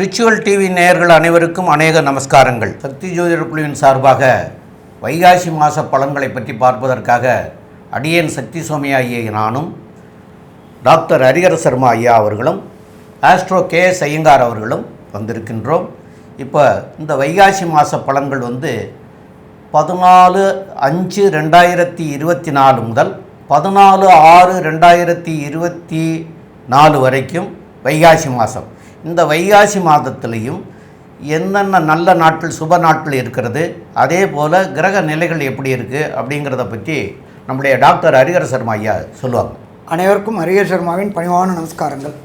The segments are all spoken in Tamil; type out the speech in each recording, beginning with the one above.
ரிச்சுவல் டிவி நேயர்கள் அனைவருக்கும் அநேக நமஸ்காரங்கள். சக்தி ஜோதிடர் குழுவின் சார்பாக வைகாசி மாத பலன்களை பற்றி பார்ப்பதற்காக அடியேன் சக்தி சுவாமி ஐயா நானும் டாக்டர் ஹரிஹர சர்மா ஐயா அவர்களும் ஆஸ்ட்ரோ கே எஸ் ஐயங்கார் அவர்களும் வந்திருக்கின்றோம். இப்போ இந்த வைகாசி மாத பலன்கள் வந்து பதினாலு அஞ்சு ரெண்டாயிரத்தி இருபத்தி நாலு முதல் பதினாலு ஆறு ரெண்டாயிரத்தி இருபத்தி நாலு வரைக்கும் வைகாசி மாதம் இந்த வைகாசி மாதத்துலேயும் என்னென்ன நல்ல நாட்கள் சுப நாட்கள் இருக்கிறது அதே போல் கிரக நிலைகள் எப்படி இருக்குது அப்படிங்கிறத பற்றி நம்முடைய டாக்டர் ஹரிகர சர்மா ஐயா சொல்லுவாங்க. அனைவருக்கும் ஹரிஹர் சர்மாவின் பணிவான நமஸ்காரங்கள்.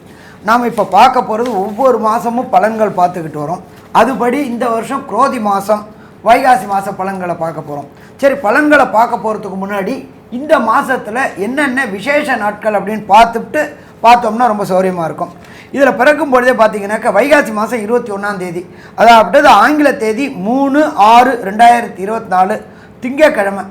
நாம் இப்போ பார்க்க போகிறது ஒவ்வொரு மாதமும் பலன்கள் பார்த்துக்கிட்டு வரோம். அதுபடி இந்த வருஷம் குரோதி மாதம் வைகாசி மாத பலன்களை பார்க்க போகிறோம் சரி பலன்களை பார்க்க போகிறதுக்கு முன்னாடி இந்த மாதத்தில் என்னென்ன விசேஷ நாட்கள் அப்படின்னு பார்த்துட்டு பார்த்தோம்னா ரொம்ப சௌரியமாக இருக்கும். இதில் பிறக்கும் பொழுதே பார்த்தீங்கன்னாக்கா வைகாசி மாதம் இருபத்தி ஒன்றாம் தேதி. அதாவது ஆங்கில தேதி மூணு ஆறு ரெண்டாயிரத்தி இருபத்தி நாலு திங்கக்கிழமை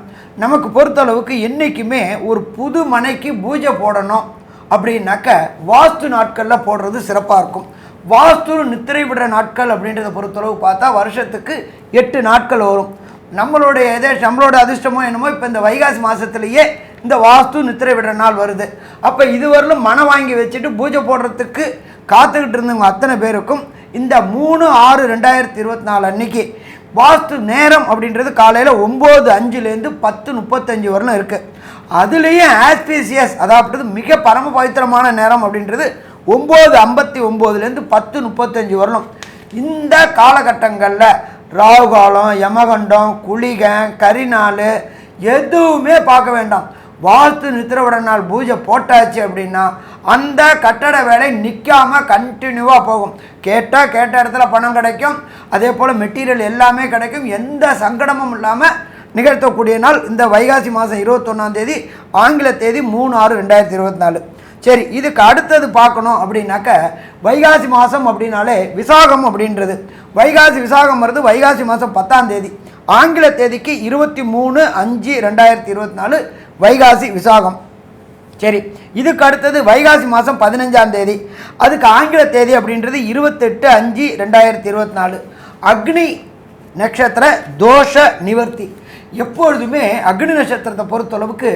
நமக்கு பொறுத்தளவுக்கு என்றைக்குமே ஒரு புது மனைக்கு பூஜை போடணும் அப்படின்னாக்க வாஸ்து நாட்களில் போடுறது சிறப்பாக இருக்கும். வாஸ்து நித்திரை விடுற நாட்கள் அப்படின்றத பொறுத்தளவு பார்த்தா வருஷத்துக்கு எட்டு நாட்கள் வரும். நம்மளுடைய இதே நம்மளோட அதிர்ஷ்டமோ என்னமோ இப்போ இந்த வைகாசி மாதத்துலேயே இந்த வாஸ்து நித்திரை விடுற நாள் வருது. அப்போ இதுவரையிலும் மனம் வாங்கி வச்சுட்டு பூஜை போடுறதுக்கு காத்துக்கிட்டு இருந்தவங்க அத்தனை பேருக்கும் இந்த மூணு ஆறு ரெண்டாயிரத்தி இருபத்தி நாலு அன்னைக்கு வாஸ்து நேரம் அப்படின்றது காலையில் ஒம்பது அஞ்சுலேருந்து பத்து முப்பத்தஞ்சு வரலும் இருக்குது அதுலேயும் ஆஸ்பீசியஸ் அதாவது மிக பரம பவித்திரமான நேரம் அப்படின்றது ஒம்பது ஐம்பத்தி ஒம்போதுலேருந்து பத்து முப்பத்தஞ்சு வரலும் இந்த காலகட்டங்களில் ராகுகாலம் யமகண்டம் குளிகன் கரிநாள் எதுவுமே பார்க்க வேண்டாம். வாஸ்து நித்திரவிட நாள் பூஜை போட்டாச்சு அப்படின்னா அந்த கட்டட வேலை நிற்காம கண்டினியூவாக போகும். கேட்டால் கேட்ட இடத்துல பணம் கிடைக்கும். அதே போல் மெட்டீரியல் எல்லாமே கிடைக்கும். எந்த சங்கடமும் இல்லாமல் நிகழ்த்தக்கூடிய நாள் இந்த வைகாசி மாதம் இருபத்தொன்னாம் தேதி ஆங்கில தேதி மூணு ஆறு ரெண்டாயிரத்தி இருபத்தி நாலு. சரி இதுக்கு அடுத்தது பார்க்கணும் அப்படின்னாக்க வைகாசி மாதம் அப்படின்னாலே விசாகம் அப்படின்றது. வைகாசி விசாகம் வருது வைகாசி மாதம் பத்தாம் தேதி. ஆங்கில தேதிக்கு இருபத்தி மூணு அஞ்சு ரெண்டாயிரத்தி இருபத்தி நாலு வைகாசி விசாகம். சரி இதுக்கு அடுத்தது வைகாசி மாதம் பதினஞ்சாம் தேதி. அதுக்கு ஆங்கில தேதி அப்படின்றது இருபத்தெட்டு அஞ்சு ரெண்டாயிரத்தி இருபத்தி நாலு. அக்னி நட்சத்திர தோஷ நிவர்த்தி. எப்பொழுதுமே அக்னி நட்சத்திரத்தை பொறுத்தளவுக்கு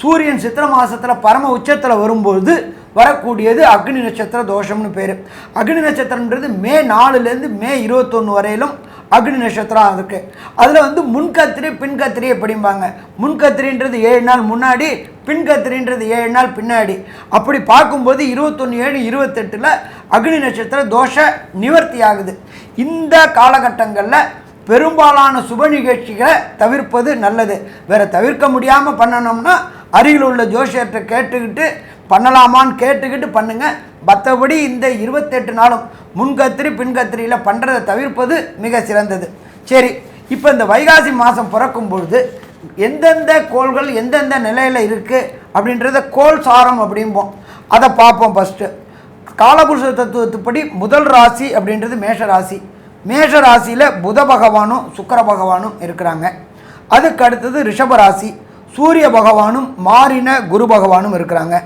சூரியன் சித்திர மாதத்தில் பரம உச்சத்தில் வரும்போது வரக்கூடியது அக்னி நட்சத்திர தோஷம்னு பேர். அக்னி நட்சத்திரன்றது மே நாலுலேருந்து மே இருபத்தொன்று வரையிலும் அக்னி நட்சத்திரம் இருக்கு. அதில் வந்து முன்கத்திரி பின்கத்திரி எப்படிம்பாங்க முன்கத்திரின்றது ஏழு நாள் முன்னாடி பின்கத்திரின்றது ஏழு நாள் பின்னாடி. அப்படி பார்க்கும்போது இருபத்தொன்று ஏழு இருபத்தெட்டில் அக்னி நட்சத்திர தோஷ நிவர்த்தி ஆகுது. இந்த காலகட்டங்களில் பெரும்பாலான சுப நிகழ்ச்சிகளை தவிர்ப்பது நல்லது. வேறு தவிர்க்க முடியாமல் பண்ணணும்னா அருகில் உள்ள ஜோசியர்கிட்ட கேட்டுக்கிட்டு பண்ணலாமான்னு கேட்டுக்கிட்டு பண்ணுங்கள் மற்றபடி இந்த இருபத்தெட்டு நாளும் முன்கத்திரி பின்கத்திரியில் பண்ணுறதை தவிர்ப்பது மிக சிறந்தது. சரி இப்போ இந்த வைகாசி மாதம் பிறக்கும் பொழுது எந்தெந்த கோள்கள் எந்தெந்த நிலையில் இருக்குது அப்படின்றத கோள் சாரம் அப்படிம்போம். அதை பார்ப்போம் ஃபஸ்ட்டு காலபுருஷ தத்துவத்துப்படி முதல் ராசி அப்படின்றது மேஷ ராசி. மேஷ ராசியில் புத பகவானும் சுக்கர பகவானும் இருக்கிறாங்க. அதுக்கு அடுத்தது ரிஷப ராசி. சூரிய பகவானும் மாறின குரு பகவானும் இருக்கிறாங்க.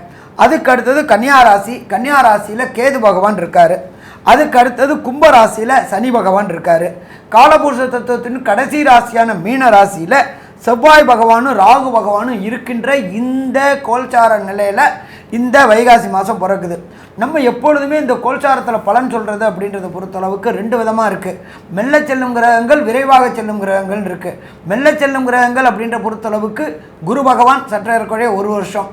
அதுக்கு அடுத்தது கன்னியா ராசி. கன்னியா ராசியில் கேது பகவான் இருக்கார். அதுக்கு அடுத்தது கும்ப ராசியில் சனி பகவான் இருக்கார். காலபுருஷ தத்துவத்தின் கடைசி ராசியான மீன ராசியில் செவ்வாய் பகவானும் ராகு பகவானும் இருக்கின்ற இந்த கோல்சார நிலையில் இந்த வைகாசி மாதம் பிறக்குது. நம்ம எப்பொழுதுமே இந்த கோல்சாரத்தில் பலன் சொல்கிறது அப்படின்றத பொறுத்தளவுக்கு ரெண்டு விதமாக இருக்குது மெல்ல செல்லும் கிரகங்கள் விரைவாக செல்லும் கிரகங்கள் இருக்குது மெல்ல செல்லும் கிரகங்கள் அப்படின்ற பொறுத்தளவுக்கு குரு பகவான் சற்றேறக்குறைய ஒரு வருஷம்.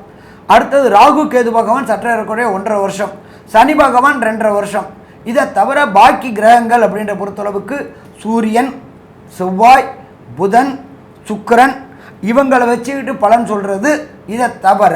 அடுத்தது ராகு கேது பகவான் சற்றேறக்குறைய ஒன்றரை வருஷம். சனி பகவான் ரெண்டரை வருஷம். இதை தவிர பாக்கி கிரகங்கள் அப்படின்ற பொறுத்தளவுக்கு சூரியன் செவ்வாய் புதன் சுக்கிரன் இவங்களை வச்சுக்கிட்டு பலன் சொல்கிறது இதை தவிர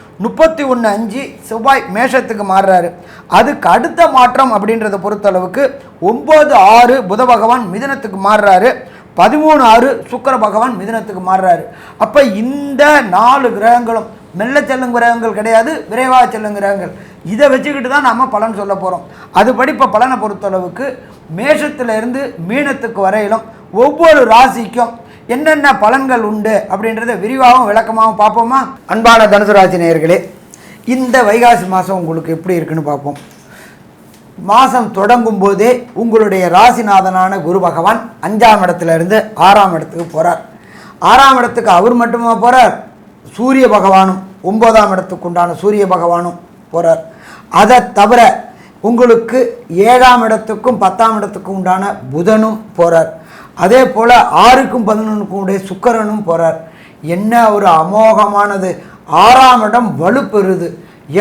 முப்பத்தி ஒன்று அஞ்சு செவ்வாய் மேஷத்துக்கு மாறுறாரு. அதுக்கு அடுத்த மாற்றம் அப்படின்றத பொறுத்தளவுக்கு ஒம்பது ஆறு புத பகவான் மிதனத்துக்கு மாறுறாரு. பதிமூணு ஆறு சுக்கர பகவான் மிதனத்துக்கு மாறுறாரு. அப்போ இந்த நாலு கிரகங்களும் மெல்ல செல்லும் கிரகங்கள் கிடையாது விரைவாக செல்லும் கிரகங்கள். இதை வச்சுக்கிட்டு தான் நாம் பலன் சொல்ல போகிறோம் அதுபடி இப்போ பலனை பொறுத்தளவுக்கு மேஷத்துலேருந்து மீனத்துக்கு வரையிலும் ஒவ்வொரு ராசிக்கும் என்னென்ன பலன்கள் உண்டு அப்படின்றத விரிவாகவும் விளக்கமாகவும் பார்ப்போமா? அன்பான தனுசு ராசி நேயர்களே இந்த வைகாசி மாதம் உங்களுக்கு எப்படி இருக்குன்னு பார்ப்போம். மாதம் தொடங்கும் போதே உங்களுடைய ராசிநாதனான குரு பகவான் அஞ்சாம் இடத்துல இருந்து ஆறாம் இடத்துக்கு போகிறார் ஆறாம் இடத்துக்கு அவர் மட்டுமா போகிறார் சூரிய பகவானும் ஒன்பதாம் இடத்துக்கு உண்டான சூரிய பகவானும் போகிறார் அதை தவிர உங்களுக்கு ஏழாம் இடத்துக்கும் பத்தாம் இடத்துக்கும் உண்டான புதனும் போகிறார் அதே போல் ஆறுக்கும் பதினொன்றுக்கும் உடைய சுக்கரனும் போகிறார் என்ன ஒரு அமோகமானது. ஆறாம் இடம் வலுப்பெறுது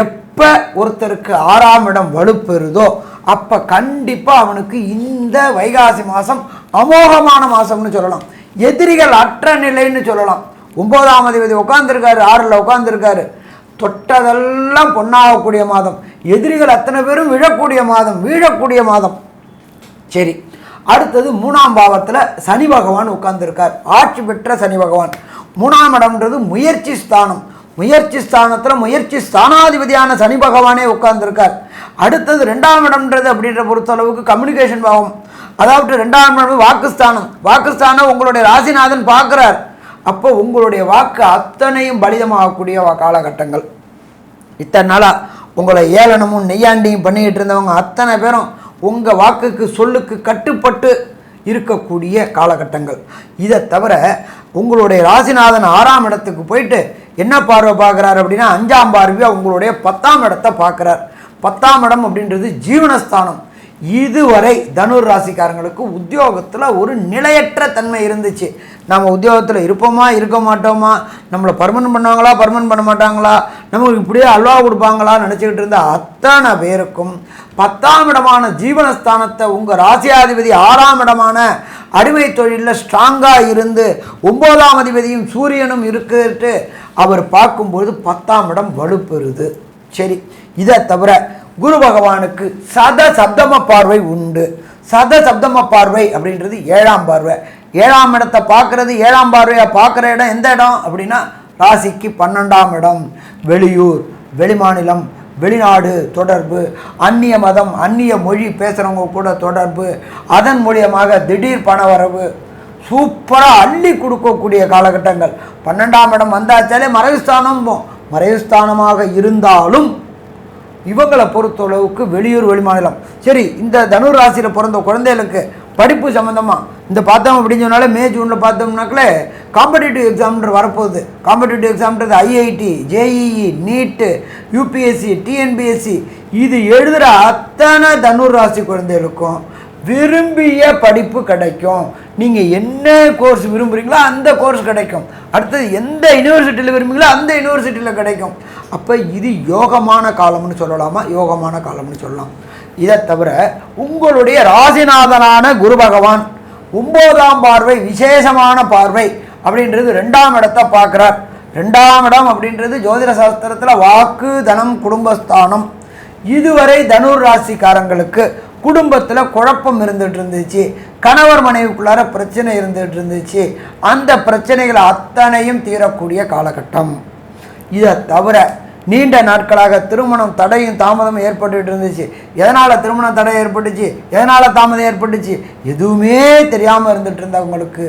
எப்போ ஒருத்தருக்கு ஆறாம் இடம் வலுப்பெறுதோ அப்போ கண்டிப்பாக அவனுக்கு இந்த வைகாசி மாதம் அமோகமான மாதம்னு சொல்லலாம். எதிரிகள் அற்ற நிலைன்னு சொல்லலாம். ஒன்பதாம் அதிபதி உட்காந்துருக்காரு ஆறில் உட்காந்துருக்காரு தொட்டதெல்லாம் பொன்னாகக்கூடிய மாதம். எதிரிகள் அத்தனை பேரும் விழக்கூடிய மாதம் வீழக்கூடிய மாதம். சரி. அடுத்தது மூணாம் பாவத்தில் சனி பகவான் உட்கார்ந்துருக்கார். ஆட்சி பெற்ற சனி பகவான். மூணாம் இடம்ன்றது முயற்சி ஸ்தானம். முயற்சி ஸ்தானத்தில் முயற்சி ஸ்தானாதிபதியான சனி பகவானே உட்கார்ந்துருக்கார். அடுத்தது ரெண்டாம் இடம்ன்றது அப்படின்ற பொறுத்தளவுக்கு கம்யூனிகேஷன் பாவம். அதாவது ரெண்டாம் இடம் வாக்குஸ்தானம். வாக்குஸ்தானம் உங்களுடைய ராசிநாதன் பார்க்குறார். அப்போ உங்களுடைய வாக்கு அத்தனையும் பலிதமாகக்கூடிய காலகட்டங்கள். இத்தனை நாளாக உங்களை ஏளனமும் நெய்யாண்டியும் பண்ணிக்கிட்டு இருந்தவங்க அத்தனை பேரும் உங்கள் வாக்குக்கு சொல்லுக்கு கட்டுப்பட்டு இருக்கக்கூடிய காலகட்டங்கள். இதை தவிர உங்களுடைய ராசிநாதன் ஆறாம் இடத்துக்கு போயிட்டு என்ன பார்வை பார்க்குறாரு அப்படின்னா அஞ்சாம் பார்வையாக உங்களுடைய பத்தாம் இடத்தை பார்க்குறார். பத்தாம் இடம் அப்படின்றது ஜீவனஸ்தானம். இதுவரை தனுர் ராசிக்காரங்களுக்கு உத்தியோகத்தில் ஒரு நிலையற்ற தன்மை இருந்துச்சு. நம்ம உத்தியோகத்தில் இருப்போமா இருக்க மாட்டோமா? நம்மளை பர்மனன்ட் பண்ணுவாங்களா பர்மனன்ட் பண்ண மாட்டாங்களா? நமக்கு இப்படியே அல்வா கொடுப்பாங்களா நினச்சிக்கிட்டு இருந்த அத்தனை பேருக்கும் பத்தாம் இடமான ஜீவனஸ்தானத்தை உங்கள் ராசியாதிபதி ஆறாம் இடமான அடிமை தொழிலில் ஸ்ட்ராங்காக இருந்து ஒம்போதாம் அதிபதியும் சூரியனும் இருக்குட்டு அவர் பார்க்கும்பொழுது பத்தாம் இடம் வலுப்பெறுது. சரி இதை தவிர குரு பகவானுக்கு சத சப்தம பார்வை உண்டு. சத சப்தம பார்வை அப்படின்றது ஏழாம் பார்வை. ஏழாம் இடத்தை பார்க்கறது ஏழாம் பார்வையை? பார்க்குற இடம் எந்த இடம்? அப்படின்னா ராசிக்கு பன்னெண்டாம் இடம். வெளியூர் வெளிமாநிலம் வெளிநாடு தொடர்பு அந்நிய மதம் அந்நிய மொழி பேசுகிறவங்க கூட தொடர்பு அதன் மூலியமாக திடீர் பணவரவு சூப்பராக அள்ளி கொடுக்கக்கூடிய காலகட்டங்கள். பன்னெண்டாம் இடம் வந்தாச்சாலே மறைவுஸ்தானம் மறைவுஸ்தானமாக இருந்தாலும் இவங்களை பொறுத்தளவுக்கு வெளியூர் வெளிமாநிலம் சரி இந்த தனுர் ராசியில் பிறந்த குழந்தைகளுக்கு படிப்பு சம்மந்தமாக இந்த பார்த்தோம் அப்படின்னு சொன்னாலே மே ஜூனில் பார்த்தோம்னாக்கலே காம்படிட்டிவ் எக்ஸாம்ன்ற வரப்போகுது. Competitive எக்ஸாம்ன்றது IIT JEE NEET UPSC TNPSC இது எழுதுகிற அத்தனை தனுர் ராசி குழந்தைகளுக்கும் விரும்பிய படிப்பு கிடைக்கும். நீங்கள் என்ன கோர்ஸ் விரும்புகிறீங்களோ அந்த கோர்ஸ் கிடைக்கும். அடுத்தது எந்த யூனிவர்சிட்டியில் விரும்புகிறீங்களோ அந்த யூனிவர்சிட்டியில் கிடைக்கும். அப்போ இது யோகமான காலம்னு சொல்லலாமா? யோகமான காலம்னு சொல்லலாம். இதை தவிர உங்களுடைய ராசிநாதனான குரு பகவான் ஒம்போதாம் பார்வை விசேஷமான பார்வை அப்படின்றது ரெண்டாம் இடத்தை பார்க்குறார். ரெண்டாம் இடம் அப்படின்றது ஜோதிட சாஸ்திரத்தில் வாக்கு தனம் குடும்பஸ்தானம். இதுவரை தனுர் ராசிக்காரங்களுக்கு குடும்பத்தில் குழப்பம் இருந்துகிட்டு இருந்துச்சு. கணவர் மனைவிக்குள்ளார பிரச்சனை இருந்துகிட்டு இருந்துச்சு. அந்த பிரச்சனைகள் அத்தனையும் தீரக்கூடிய காலகட்டம். இதை தவிர நீண்ட நாட்களாக திருமணம் தடையும் தாமதமும் ஏற்பட்டுட்டு இருந்துச்சு. எதனால் திருமணம் தடை ஏற்பட்டுச்சு? எதனால் தாமதம் ஏற்பட்டுச்சு? எதுவுமே தெரியாமல் இருந்துகிட்டு இருந்தவங்களுக்கு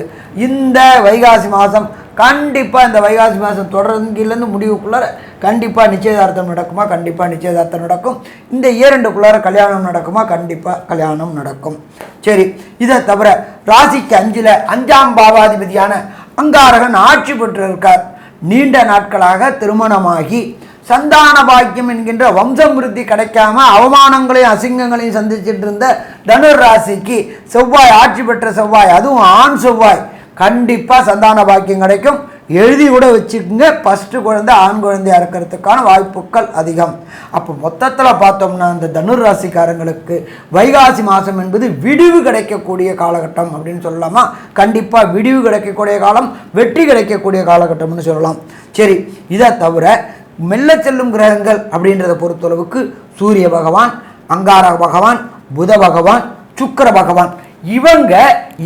இந்த வைகாசி மாதம் கண்டிப்பாக இந்த வைகாசி மாதம் தொடர்ந்துலேருந்து முடிவுக்குள்ளார கண்டிப்பாக நிச்சயதார்த்தம் நடக்குமா? கண்டிப்பாக நிச்சயதார்த்தம் நடக்கும். இந்த இரண்டுக்குள்ளார கல்யாணம் நடக்குமா? கண்டிப்பாக கல்யாணம் நடக்கும். சரி இதை தவிர ராசிக்கு அஞ்சில் அஞ்சாம் பாவாதிபதியான அங்காரகன் ஆட்சி பெற்று இருக்கார் நீண்ட நாட்களாக திருமணமாகி சந்தான பாக்கியம் என்கின்ற வம்சம் விருத்தி கிடைக்காம அவமானங்களையும் அசிங்கங்களையும் சந்திச்சுட்டு இருந்த தனுர் ராசிக்கு செவ்வாய் ஆட்சி பெற்ற செவ்வாய் அதுவும் ஆண் செவ்வாய். கண்டிப்பாக சந்தான பாக்கியம் கிடைக்கும். எழுதி கூட வச்சுக்கோங்க. ஃபஸ்ட்டு குழந்தை ஆண் குழந்தையாக இருக்கிறதுக்கான வாய்ப்புகள் அதிகம். அப்போ மொத்தத்தில் பார்த்தோம்னா இந்த தனுர் ராசிக்காரங்களுக்கு வைகாசி மாதம் என்பது விடிவு கிடைக்கக்கூடிய காலகட்டம் அப்படின்னு சொல்லலாமா? கண்டிப்பாக விடிவு கிடைக்கக்கூடிய காலம் வெற்றி கிடைக்கக்கூடிய காலகட்டம்னு சொல்லலாம். சரி இதை தவிர மெல்ல செல்லும் கிரகங்கள் அப்படின்றத பொறுத்தளவுக்கு சூரிய பகவான் அங்கார பகவான் புத பகவான் சுக்கர பகவான். இவங்க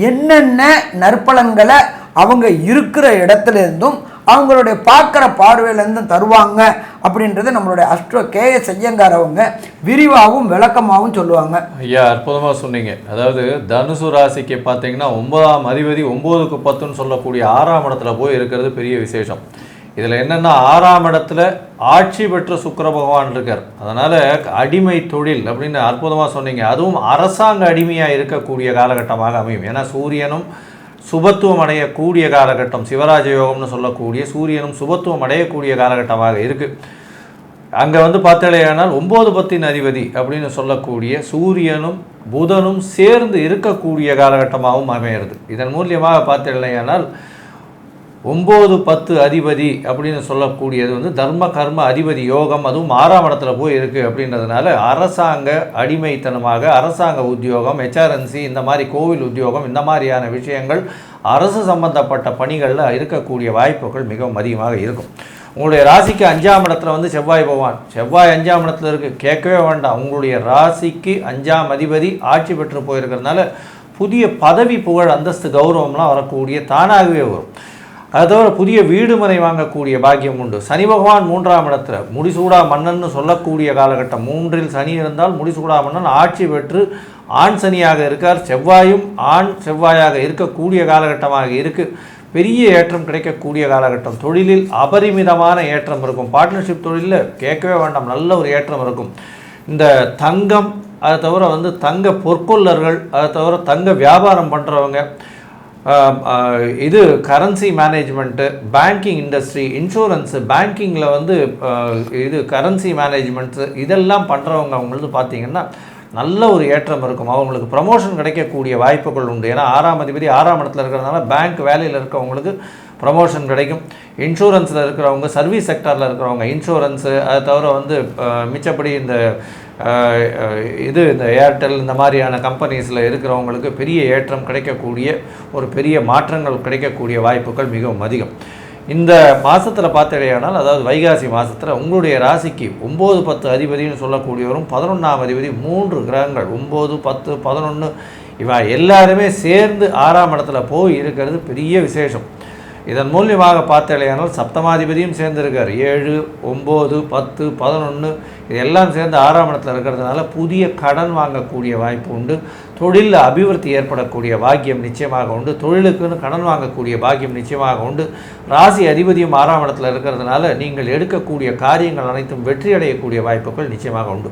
என்னென்ன நற்பலன்களை அவங்க இருக்கிற இடத்துல இருந்தும் அவங்களுடைய பார்க்குற பார்வையிலேருந்தும் தருவாங்க அப்படின்றத நம்மளுடைய அஷ்ட கே எஸ் ஐயங்கார் அவங்க விரிவாகவும் விளக்கமாகவும் சொல்லுவாங்க. ஐயா அற்புதமாக சொன்னீங்க. அதாவது தனுசு ராசிக்கு பார்த்தீங்கன்னா ஒன்பதாம் அதிபதி ஒம்போதுக்கு பத்துன்னு சொல்லக்கூடிய ஆறாம் இடத்துல போய் இருக்கிறது பெரிய விசேஷம். இதில் என்னென்னா ஆறாம் இடத்துல ஆட்சி பெற்ற சுக்கர பகவான் இருக்கார். அதனால் அடிமை தொழில் அப்படின்னு அற்புதமாக சொன்னீங்க. அதுவும் அரசாங்க அடிமையாக இருக்கக்கூடிய காலகட்டமாக அமையும். ஏன்னா சூரியனும் சுபத்துவம் அடையக்கூடிய காலகட்டம் சிவராஜ யோகம்னு சொல்லக்கூடிய சூரியனும் சுபத்துவம் அடையக்கூடிய காலகட்டமாக இருக்குது அங்கே வந்து பார்த்தாலேயானால் ஒம்பது பத்தின் அதிபதி அப்படின்னு சொல்லக்கூடிய சூரியனும் புதனும் சேர்ந்து இருக்கக்கூடிய காலகட்டமாகவும் அமையிறது. இதன் மூலியமாக பார்த்தாலேயானால் ஒம்பது பத்து அதிபதி அப்படின்னு சொல்லக்கூடியது வந்து தர்ம கர்ம அதிபதி யோகம் அதுவும் ஆறாம் இடத்துல போய் இருக்குது அப்படின்றதுனால அரசாங்க அடிமைத்தனமாக அரசாங்க உத்தியோகம் ஹெச்ஆர்என்சி இந்த மாதிரி கோவில் உத்தியோகம் இந்த மாதிரியான விஷயங்கள் அரசு சம்பந்தப்பட்ட பணிகளில் இருக்கக்கூடிய வாய்ப்புகள் மிகவும் அதிகமாக இருக்கும். உங்களுடைய ராசிக்கு அஞ்சாம் இடத்துல வந்து செவ்வாய் பகவான். செவ்வாய் அஞ்சாம் இடத்துல இருக்குது கேட்கவே வேண்டாம். உங்களுடைய ராசிக்கு அஞ்சாம் அதிபதி ஆட்சி பெற்று போயிருக்கிறதுனால புதிய பதவி புகழ் அந்தஸ்து கௌரவம்லாம் வரக்கூடிய தானாகவே வரும். அது தவிர புதிய வீடு மனை வாங்கக்கூடிய பாக்கியம் உண்டு. சனி பகவான் மூன்றாம் இடத்துல. முடிசூடா மன்னன்னு சொல்லக்கூடிய காலகட்டம். மூன்றில் சனி இருந்தால் முடிசூடா மன்னன் ஆட்சி பெற்று ஆண் சனியாக இருக்கார். செவ்வாயும் ஆண் செவ்வாயாக இருக்கக்கூடிய காலகட்டமாக இருக்குது பெரிய ஏற்றம் கிடைக்கக்கூடிய காலகட்டம். தொழிலில் அபரிமிதமான ஏற்றம் இருக்கும். பார்ட்னர்ஷிப் தொழிலில் கேட்கவே வேண்டாம். நல்ல ஒரு ஏற்றம் இருக்கும். இந்த தங்கம் அதை தவிர வந்து தங்க பொற்கொள்ளர்கள் அதை தவிர தங்க வியாபாரம் பண்ணுறவங்க இது currency management banking industry insurance பேங்கிங்கில் வந்து இது கரன்சி மேனேஜ்மெண்ட்ஸு இதெல்லாம் பண்ணுறவங்க அவங்களுக்கு பார்த்தீங்கன்னா நல்ல ஒரு ஏற்றம் இருக்கும். அவங்களுக்கு ப்ரமோஷன் கிடைக்கக்கூடிய வாய்ப்புகள் உண்டு. ஏன்னா ஆறாம் அதிபதி ஆறாம் இடத்துல இருக்கிறதுனால பேங்க் வேலையில் இருக்கவங்களுக்கு ப்ரமோஷன் கிடைக்கும். இன்சூரன்ஸில் இருக்கிறவங்க சர்வீஸ் செக்டரில் இருக்கிறவங்க இன்சூரன்ஸு அதை தவிர வந்து மிச்சப்படி இந்த இது இந்த ஏர்டெல் இந்த மாதிரியான கம்பெனிஸில் இருக்கிறவங்களுக்கு பெரிய ஏற்றம் கிடைக்கக்கூடிய ஒரு பெரிய மாற்றங்கள் கிடைக்கக்கூடிய வாய்ப்புகள் மிகவும் அதிகம். இந்த மாதத்தில் பார்த்தடையானால் அதாவது வைகாசி மாதத்தில் உங்களுடைய ராசிக்கு ஒம்பது பத்து அதிபதினு சொல்லக்கூடியவரும் பதினொன்றாம் அதிபதி மூன்று கிரகங்கள் ஒம்பது பத்து பதினொன்று இவன் எல்லாருமே சேர்ந்து ஆறாம் இடத்துல போய் இருக்கிறது பெரிய விசேஷம். இதன் மூலியமாக பார்த்தலையானால் சப்தமாதிபதியும் சேர்ந்திருக்கார். ஏழு ஒம்பது பத்து பதினொன்று இதெல்லாம் சேர்ந்து ஆறாம் இடத்துல இருக்கிறதுனால புதிய கடன் வாங்கக்கூடிய வாய்ப்பு உண்டு. தொழிலில் அபிவிருத்தி ஏற்படக்கூடிய பாக்கியம் நிச்சயமாக உண்டு. தொழிலுக்குன்னு கடன் வாங்கக்கூடிய பாக்கியம் நிச்சயமாக உண்டு. ராசி அதிபதியும் ஆறாம் இடத்துல இருக்கிறதுனால நீங்கள் எடுக்கக்கூடிய காரியங்கள் அனைத்தும் வெற்றி அடையக்கூடிய வாய்ப்புகள் நிச்சயமாக உண்டு.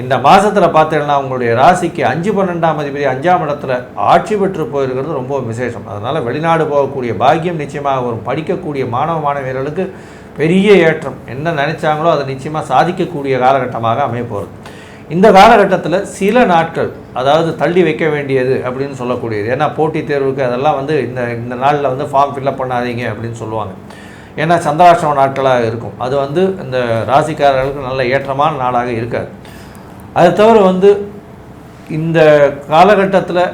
இந்த மாதத்தில் பார்த்தீங்கன்னா உங்களுடைய ராசிக்கு அஞ்சு பன்னெண்டாம் அதிபதி அஞ்சாம் இடத்துல ஆட்சி பெற்று போயிருக்கிறது ரொம்ப விசேஷம். அதனால் வெளிநாடு போகக்கூடிய பாக்கியம் நிச்சயமாக வரும். படிக்கக்கூடிய மாணவ மாணவியர்களுக்கு பெரிய ஏற்றம். என்ன நினைச்சாங்களோ அதை நிச்சயமாக சாதிக்கக்கூடிய காலகட்டமாக அமைய போகிறது இந்த காலகட்டத்தில் சில நாட்கள் அதாவது தள்ளி வைக்க வேண்டியது அப்படின்னு சொல்லக்கூடியது. ஏன்னா போட்டித் தேர்வுக்கு அதெல்லாம் வந்து இந்த இந்த நாளில் வந்து ஃபார்ம் ஃபில்அப் பண்ணாதீங்க அப்படின்னு சொல்லுவாங்க. ஏன்னா சந்திராஷ்டம நாட்களாக இருக்கும். அது வந்து இந்த ராசிக்காரர்களுக்கு நல்ல ஏற்றமான நாளாக இருக்காது. அது தவிர வந்து இந்த காலகட்டத்தில்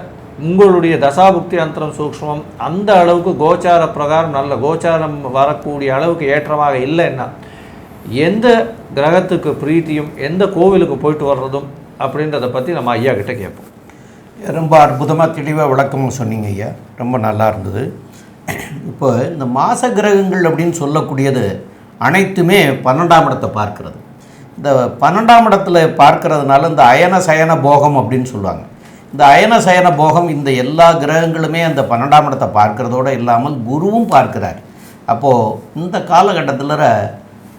உங்களுடைய தசாபுக்தி அந்தரம் சூக்ஷ்மம் அந்த அளவுக்கு கோச்சார பிரகாரம் நல்ல கோச்சாரம் வரக்கூடிய அளவுக்கு ஏற்றமாக இல்லைன்னா எந்த கிரகத்துக்கு பிரீத்தியும் எந்த கோவிலுக்கு போயிட்டு வர்றதும் அப்படின்றத பற்றி நம்ம ஐயா கிட்டே கேட்போம். ரொம்ப அற்புதமாக தெளிவாக விளக்கமும் சொன்னீங்க ஐயா. ரொம்ப நல்லா இருந்தது. இப்போ இந்த மாச கிரகங்கள் அப்படின்னு சொல்லக்கூடியது அனைத்துமே பன்னெண்டாம் இடத்தை பார்க்கிறது. இந்த பன்னெண்டாம் இடத்துல பார்க்கறதுனால இந்த அயன சயன போகம் அப்படின்னு சொல்லுவாங்க. இந்த அயன சயன போகம் இந்த எல்லா கிரகங்களுமே அந்த பன்னெண்டாம் இடத்தை பார்க்கறதோடு இல்லாமல் குருவும் பார்க்கிறார். அப்போது இந்த காலகட்டத்தில்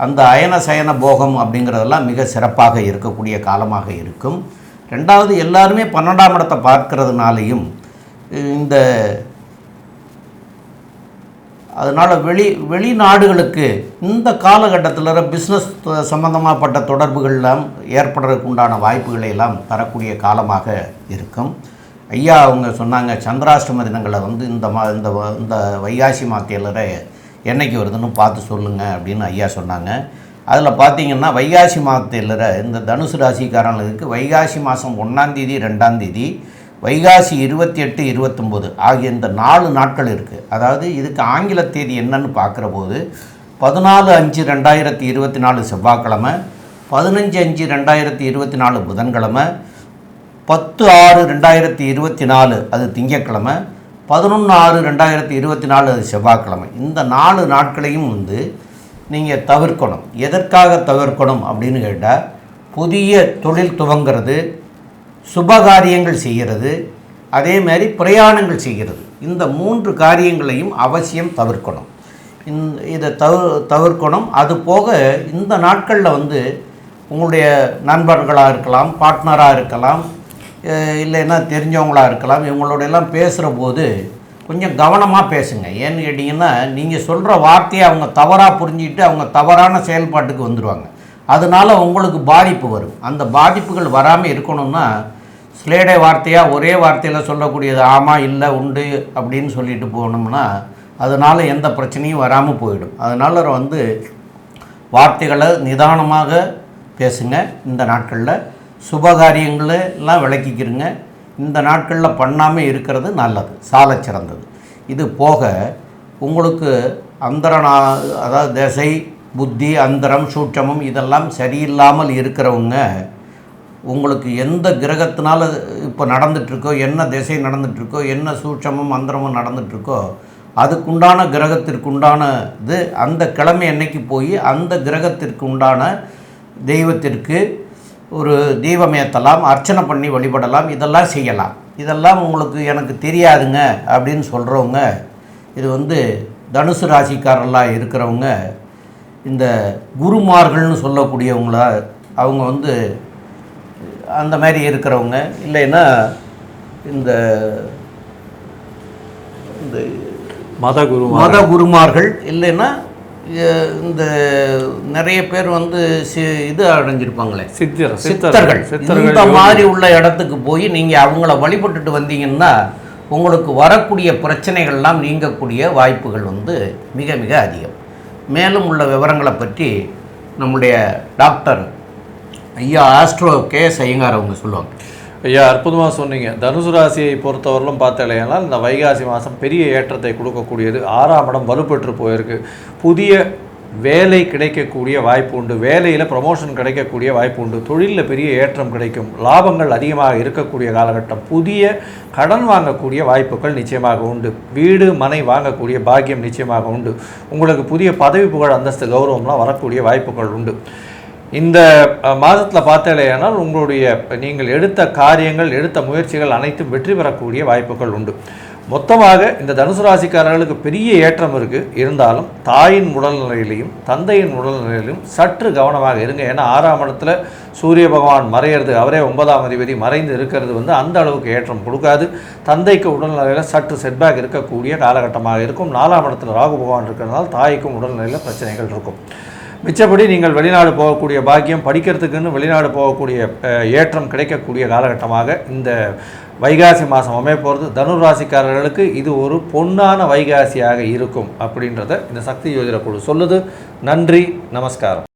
அந்த அயன சயன போகம் அப்படிங்கிறதெல்லாம் மிக சிறப்பாக இருக்கக்கூடிய காலமாக இருக்கும். ரெண்டாவது எல்லாருமே பன்னெண்டாம் இடத்தை பார்க்கறதுனாலையும் இந்த அதனால் வெளி வெளிநாடுகளுக்கு இந்த காலகட்டத்தில் பிஸ்னஸ் சம்மந்தமாகப்பட்ட தொடர்புகள்லாம் ஏற்படுறதுக்கு உண்டான வாய்ப்புகளை எல்லாம் தரக்கூடிய காலமாக இருக்கும். ஐயா அவங்க சொன்னாங்க சந்திராஷ்டம தினங்களை வந்து இந்த மா இந்த இந்த வைகாசி மாத்தியலரை என்னைக்கு வருதுன்னு பார்த்து சொல்லுங்கள் அப்படின்னு ஐயா சொன்னாங்க. அதில் பார்த்தீங்கன்னா வைகாசி மாதத்தில் இந்த தனுசு ராசிக்காரங்களுக்கு வைகாசி மாதம் ஒன்றாந்தேதி ரெண்டாந்தேதி வைகாசி இருபத்தி எட்டு இருபத்தொம்போது ஆகிய இந்த நாலு நாட்கள் இருக்குது அதாவது இதுக்கு ஆங்கில தேதி என்னன்னு பார்க்குற போது பதினாலு அஞ்சு ரெண்டாயிரத்தி இருபத்தி நாலு செவ்வாய்க்கிழமை பதினஞ்சு அஞ்சு ரெண்டாயிரத்தி இருபத்தி நாலு புதன்கிழமை பத்து ஆறு ரெண்டாயிரத்தி இருபத்தி நாலு அது திங்கக்கிழமை பதினொன்று ஆறு ரெண்டாயிரத்தி இருபத்தி நாலு அது செவ்வாய்க்கிழமை. இந்த நாலு நாட்களையும் வந்து நீங்கள் தவிர்க்கணும். எதற்காக தவிர்க்கணும் அப்படின்னு கேட்டால் புதிய தொழில் துவங்கிறது சுபகாரியங்கள் செய்கிறது அதே மாதிரி பிரயாணங்கள் செய்கிறது. இந்த மூன்று காரியங்களையும் அவசியம் தவிர்க்கணும். இந்த இதை தவிர தவிர்க்கணும். அது போக இந்த நாட்களில் வந்து உங்களுடைய நண்பர்களாக இருக்கலாம் பார்ட்னராக இருக்கலாம் இல்லைன்னா தெரிஞ்சவங்களாக இருக்கலாம் இவங்களோட எல்லாம் பேசுகிற போது கொஞ்சம் கவனமாக பேசுங்க. ஏன்னு கேட்டிங்கன்னா நீங்கள் சொல்கிற வார்த்தையை அவங்க தவறாக புரிஞ்சுக்கிட்டு அவங்க தவறான செயல்பாட்டுக்கு வந்துடுவாங்க அதனால உங்களுக்கு பாதிப்பு வரும். அந்த பாதிப்புகள் வராமல் இருக்கணும்னா ஸ்லேடை வார்த்தையாக ஒரே வார்த்தையில் சொல்லக்கூடியது ஆமாம் இல்லை உண்டு அப்படின்னு சொல்லிட்டு போனோம்னா அதனால் எந்த பிரச்சனையும் வராமல் போயிடும். அதனால் வந்து வார்த்தைகளை நிதானமாக பேசுங்க. இந்த நாட்களில் சுபகாரியங்களை எல்லாம் விளக்கிக்கிறங்க இந்த நாட்களில் பண்ணாமல் இருக்கிறது நல்லது சாலச் சிறந்தது. இது போக உங்களுக்கு அந்தரனா அதாவது திசை புத்தி அந்தரம் சூட்சமம் இதெல்லாம் சரியில்லாமல் இருக்கிறவங்க உங்களுக்கு எந்த கிரகத்தினால இப்போ நடந்துட்டுருக்கோ என்ன திசை நடந்துட்டுருக்கோ என்ன சூட்சமும் அந்தரமும் நடந்துட்டுருக்கோ அதுக்குண்டான கிரகத்திற்குண்டான இது அந்த கிழமை அன்னைக்கு போய் அந்த கிரகத்திற்கு உண்டான தெய்வத்திற்கு ஒரு தீபம் ஏற்றலாம் அர்ச்சனை பண்ணி வழிபடலாம் இதெல்லாம் செய்யலாம். இதெல்லாம் உங்களுக்கு எனக்கு தெரியாதுங்க அப்படின்னு சொல்கிறவங்க இது வந்து தனுசு ராசிக்காரெல்லாம் இருக்கிறவங்க இந்த குருமார்கள்னு சொல்லக்கூடியவங்கள அவங்க வந்து அந்த மாதிரி இருக்கிறவங்க. இல்லைன்னா இந்த இந்த மத குரு மத குருமார்கள் இல்லைன்னா இந்த நிறைய பேர் வந்து சி இது அடைஞ்சிருப்பாங்களே. சித்தர் சித்தர்கள் சித்தர்கள். இந்த மாதிரி உள்ள இடத்துக்கு போய் நீங்கள் அவங்கள வழிபட்டுட்டு வந்தீங்கன்னா உங்களுக்கு வரக்கூடிய பிரச்சனைகள்லாம் நீங்கக்கூடிய வாய்ப்புகள் வந்து மிக மிக அதிகம். மேலும் உள்ள விவரங்களை பற்றி நம்முடைய டாக்டர் ஐயா ஆஸ்ட்ரோ கே ஐயங்கார் அவங்க சொல்லுவாங்க. ஐயா அற்புதமாக சொன்னீங்க. தனுசு ராசியை பொறுத்தவரையிலும் பார்த்தாலேனால் இந்த வைகாசி மாதம் பெரிய ஏற்றத்தை கொடுக்கக்கூடியது. ஆறாம் இடம் வலுப்பெற்று போயிருக்கு. புதிய வேலை கிடைக்கக்கூடிய வாய்ப்பு உண்டு. வேலையில் ப்ரமோஷன் கிடைக்கக்கூடிய வாய்ப்பு உண்டு. தொழிலில் பெரிய ஏற்றம் கிடைக்கும். லாபங்கள் அதிகமாக இருக்கக்கூடிய காலகட்டம். புதிய கடன் வாங்கக்கூடிய வாய்ப்புகள் நிச்சயமாக உண்டு. வீடு மனை வாங்கக்கூடிய பாக்கியம் நிச்சயமாக உண்டு. உங்களுக்கு புதிய பதவி புகழ் அந்தஸ்து கௌரவம்லாம் வரக்கூடிய வாய்ப்புகள் உண்டு. இந்த மாதத்தில் பார்த்தாலேயானால் உங்களுடைய நீங்கள் எடுத்த காரியங்கள் எடுத்த முயற்சிகள் அனைத்தும் வெற்றி பெறக்கூடிய வாய்ப்புகள் உண்டு. மொத்தமாக இந்த தனுசு ராசிக்காரர்களுக்கு பெரிய ஏற்றம் இருக்குது இருந்தாலும் தாயின் உடல்நிலையிலையும் தந்தையின் உடல்நிலையிலும் சற்று கவனமாக இருங்க. ஏன்னா ஆறாம் இடத்துல சூரிய பகவான் மறையிறது அவரே ஒன்பதாம் அதிபதி மறைந்து இருக்கிறது வந்து அந்த அளவுக்கு ஏற்றம் கொடுக்காது. தந்தைக்கு உடல்நிலையில் சற்று செட்பேக் இருக்கக்கூடிய காலகட்டமாக இருக்கும். நாலாம் இடத்துல ராகு பகவான் இருக்கிறதுனால தாய்க்கும் உடல்நிலையில் பிரச்சனைகள் இருக்கும். மிச்சப்படி நீங்கள் வெளிநாடு போகக்கூடிய பாக்கியம் படிக்கிறதுக்குன்னு வெளிநாடு போகக்கூடிய ஏற்றம் கிடைக்கக்கூடிய காலகட்டமாக இந்த வைகாசி மாதம் அமைப்போகிறது தனுர் ராசிக்காரர்களுக்கு இது ஒரு பொன்னான வைகாசியாக இருக்கும் அப்படின்றத இந்த சக்தி யோஜன குழு சொல்லுது. நன்றி நமஸ்காரம்.